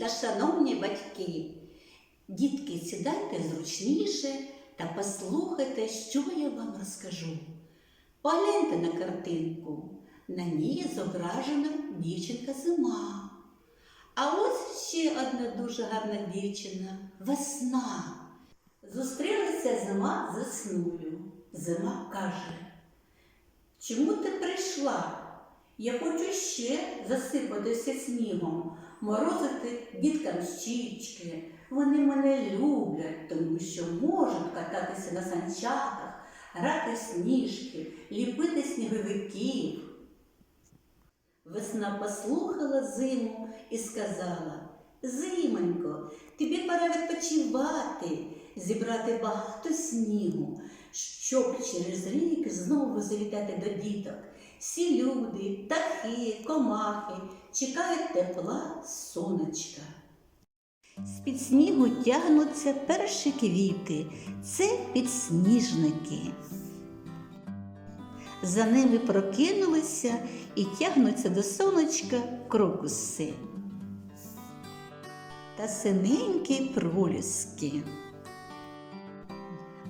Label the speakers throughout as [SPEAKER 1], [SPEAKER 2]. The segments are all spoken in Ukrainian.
[SPEAKER 1] та шановні батьки. Дітки, сідайте зручніше та послухайте, що я вам розкажу. Погляньте на картинку. На ній зображена дівчинка зима. А ось ще одна дуже гарна дівчина весна. Зустрілася зима з весною. Зима каже, чому ти прийшла? Я хочу ще засипатися снігом, морозити діткам щічки. Вони мене люблять, тому що можуть кататися на санчатах, грати сніжки, ліпити сніговиків. Весна послухала зиму і сказала: Зимонько, тобі пора відпочивати, зібрати багато снігу, щоб через рік знову завітати до діток. Всі люди, птахи, комахи чекають тепла сонечка. З-під снігу тягнуться перші квіти, це підсніжники. За ними прокинулися і тягнуться до сонечка крокуси та синенькі проліски.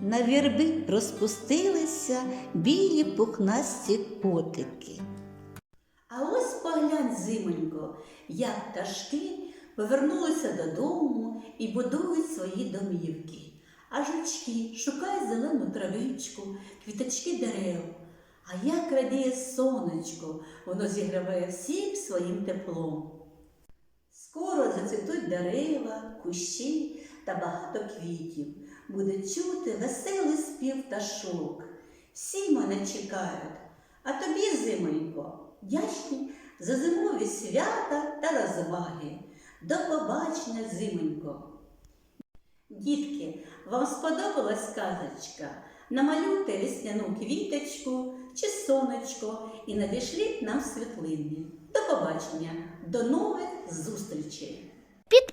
[SPEAKER 1] На вірби розпустилися білі пухнасті котики. А ось поглянь, зимонько, як пташки повернулися додому і будують свої домівки. А жучки шукають зелену травичку, квіточки дерев. А як радіє сонечко, воно зігріває всіх своїм теплом. Скоро зацвітуть дерева, кущі та багато квітів. Буде чути веселий спів пташок. Всі мене чекають, а тобі, зимонько, вдячні за зимові свята та розваги. До побачення, зимонько. Дітки, вам сподобалась казочка? Намалюйте весняну квіточку чи сонечко і надішліть нам світлини. До побачення, до нових зустрічей!